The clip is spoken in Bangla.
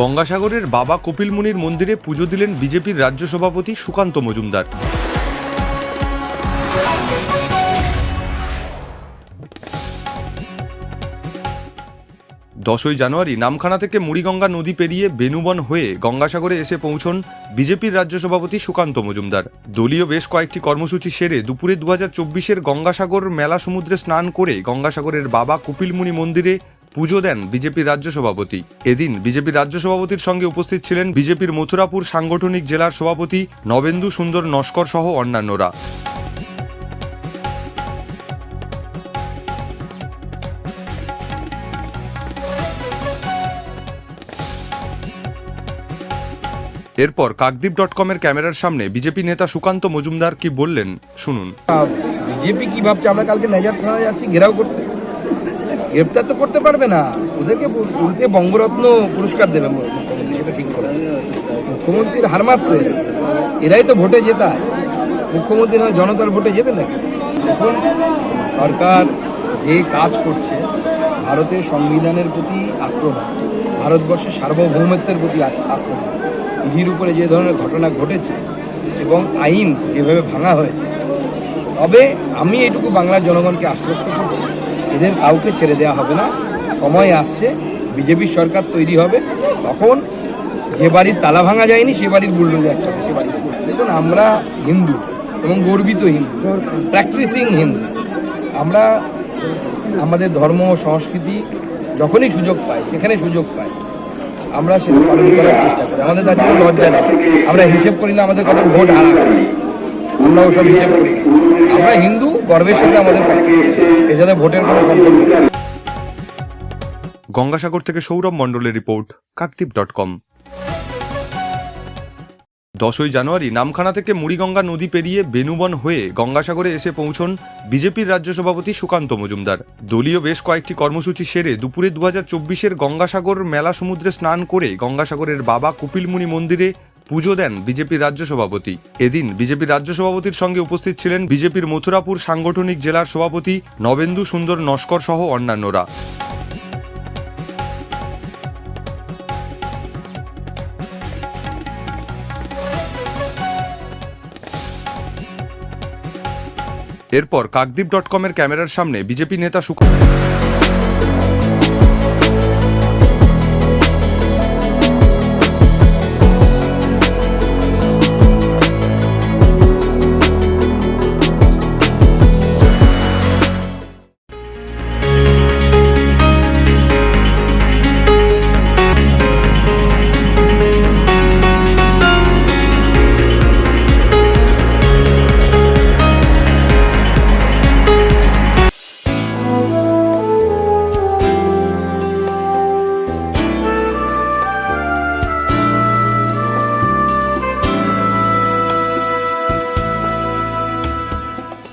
গঙ্গাসাগরের বাবা কপিল মুনির মন্দিরে পুজো দিলেন বিজেপির রাজ্য সভাপতি সুকান্ত মজুমদার। দশই জানুয়ারি নামখানা থেকে মুড়িগঙ্গা নদী পেরিয়ে বেনুবন হয়ে গঙ্গাসাগরে এসে পৌঁছন বিজেপির রাজ্য সভাপতি সুকান্ত মজুমদার। দলীয় বেশ কয়েকটি কর্মসূচি সেরে দুপুরে দু হাজার চব্বিশের গঙ্গাসাগর মেলা সমুদ্রে স্নান করে গঙ্গাসাগরের বাবা কপিলমুনি মন্দিরে পুজো দেন বিজেপির রাজ্য সভাপতি। এদিন বিজেপির রাজ্য সভাপতির সঙ্গে উপস্থিত ছিলেন বিজেপির মথুরাপুর সাংগঠনিক জেলার সভাপতি নবেন্দু সুন্দর নস্কর সহ অন্যান্যরা। এরপর কাকদ্বীপ ডট কমের ক্যামেরার সামনে বিজেপি নেতা সুকান্ত মজুমদার কি বললেন, শুনুন। বিজেপি কি ভাবছে? আমরা কালকে নেজার থানায় যাচ্ছি, ঘেরাও করতে। গ্রেপ্তার তো করতে পারবে না। ওদেরকে উল্টে বঙ্গরত্ন পুরস্কার দেবে মুখ্যমন্ত্রী, সেটা ঠিক করেছে মুখ্যমন্ত্রীর হার মাত্র এরাই তো ভোটে জেতায়। মুখ্যমন্ত্রী নয়, জনতার ভোটে জেতে নাকি দেখুন, সরকার যে কাজ করছে, ভারতের সংবিধানের প্রতি আক্রমণ, ভারতবর্ষের সার্বভৌমত্বের প্রতি আক্রমণ, ইডির উপরে যে ধরনের ঘটনা ঘটেছে এবং আইন যেভাবে ভাঙা হয়েছে, তবে আমি এটুকু বাংলার জনগণকে আশ্বস্ত করছি এদের কাউকে ছেড়ে দেওয়া হবে না। সময় আসছে বিজেপির সরকার তৈরি হবে। তখন যে বাড়ির তালা ভাঙা যায়নি, সে বাড়ির বুলডোজার চলে, সে বাড়িতে দেখুন, আমরা হিন্দু এবং গর্বিত হিন্দু প্র্যাকটিসিং হিন্দু। আমরা আমাদের ধর্ম, সংস্কৃতি যখনই সুযোগ পাই, যেখানে সুযোগ পাই, আমরা সেটা পালন করার চেষ্টা করি। আমাদের তার জন্য লজ্জা নেই। আমরা হিসেব করি না, আমাদের কত ভোট হারাবে আমরা ওসব হিসেব করি। না। আমরা হিন্দু, গর্বের সাথে আমাদের এর সাথে ভোটের কোনো সম্পর্ক গঙ্গাসাগর থেকে সৌরভ মণ্ডলের রিপোর্ট কাকদ্বীপ ডট কম দশই জানুয়ারি, নামখানা থেকে মুড়িগঙ্গা নদী পেরিয়ে বেনুবন হয়ে গঙ্গাসাগরে এসে পৌঁছন বিজেপির রাজ্য সভাপতি সুকান্ত মজুমদার। দলীয় বেশ কয়েকটি কর্মসূচি সেরে দুপুরে দু হাজার চব্বিশের গঙ্গাসাগর মেলা সমুদ্রে স্নান করে গঙ্গাসাগরের বাবা কপিলমুনি মন্দিরে পুজো দেন বিজেপির রাজ্য সভাপতি। এদিন বিজেপির রাজ্য সভাপতির সঙ্গে উপস্থিত ছিলেন বিজেপির মথুরাপুর সাংগঠনিক জেলার সভাপতি নবেন্দু সুন্দর নস্কর সহ অন্যান্যরা। এরপর কাকদ্বীপ ডট কমের ক্যামেরার সামনে বিজেপি নেতা সুক